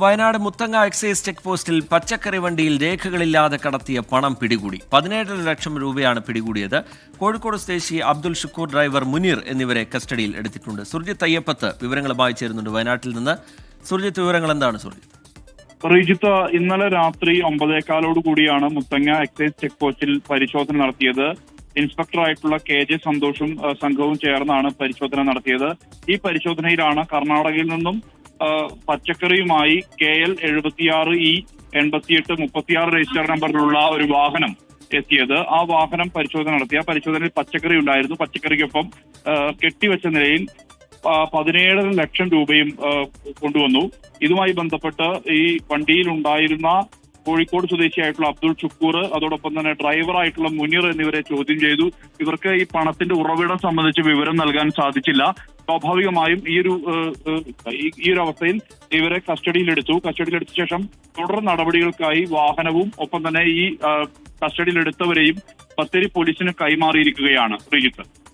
Wayanad Muthanga excise check പോസ്റ്റിൽ പച്ചക്കറി വണ്ടിയിൽ രേഖകളില്ലാതെ കടത്തിയ പണം പിടികൂടി. പതിനേഴര ലക്ഷം രൂപയാണ് പിടികൂടിയത്. കോഴിക്കോട് സ്വദേശി അബ്ദുൽ ഷുക്കൂർ ഡ്രൈവർ മുനീർ എന്നിവരെ കസ്റ്റഡിയിൽ എടുത്തിട്ടുണ്ട്. സുർജിത്ത് അയ്യപ്പത്ത് വിവരങ്ങളുമായി ചേരുന്നുണ്ട്. വയനാട്ടിൽ നിന്ന് സുർജിത്ത് വിവരങ്ങൾ എന്താണ് സുർജിത്ത്? ശ്രീജിത്ത് ഇന്നലെ രാത്രി ഒമ്പതേക്കാലോട് കൂടിയാണ് മുത്തങ്ങ എക്സൈസ് ചെക്ക് പോസ്റ്റിൽ പരിശോധന നടത്തിയത്. ഇൻസ്പെക്ടറായിട്ടുള്ള കെ ജെ സന്തോഷും സംഘവും ചേർന്നാണ് പരിശോധന നടത്തിയത്. ഈ പരിശോധനയിലാണ് കർണാടകയിൽ നിന്നും പച്ചക്കറിയുമായി കെ എൽ എഴുപത്തിയാറ് ഇ എൺപത്തിയെട്ട് മുപ്പത്തിയാറ് രജിസ്റ്റർ നമ്പറിലുള്ള ഒരു വാഹനം എത്തിയത്. ആ വാഹനം പരിശോധന നടത്തി. ആ പരിശോധനയിൽ പച്ചക്കറി ഉണ്ടായിരുന്നു. പച്ചക്കറിക്കൊപ്പം കെട്ടിവെച്ച നിലയിൽ പതിനേഴര ലക്ഷം രൂപയും കൊണ്ടുവന്നു. ഇതുമായി ബന്ധപ്പെട്ട് ഈ വണ്ടിയിൽ ഉണ്ടായിരുന്ന കോഴിക്കോട് സ്വദേശിയായിട്ടുള്ള അബ്ദുൾ ഷുക്കൂർ അതോടൊപ്പം തന്നെ ഡ്രൈവറായിട്ടുള്ള മുനീർ എന്നിവരെ ചോദ്യം ചെയ്തു. ഇവർക്ക് ഈ പണത്തിന്റെ ഉറവിടം സംബന്ധിച്ച് വിവരം നൽകാൻ സാധിച്ചില്ല. സ്വാഭാവികമായും ഈ ഒരു ഈ- ഒരു അവസ്ഥയിൽ ഇവരെ കസ്റ്റഡിയിലെടുത്തു. കസ്റ്റഡിയിലെടുത്ത ശേഷം തുടർ നടപടികൾക്കായി വാഹനവും ഒപ്പം തന്നെ ഈ കസ്റ്റഡിയിലെടുത്തവരെയും ബത്തേരി പോലീസിന് കൈമാറിയിരിക്കുകയാണ് ശ്രീജിത്ത്.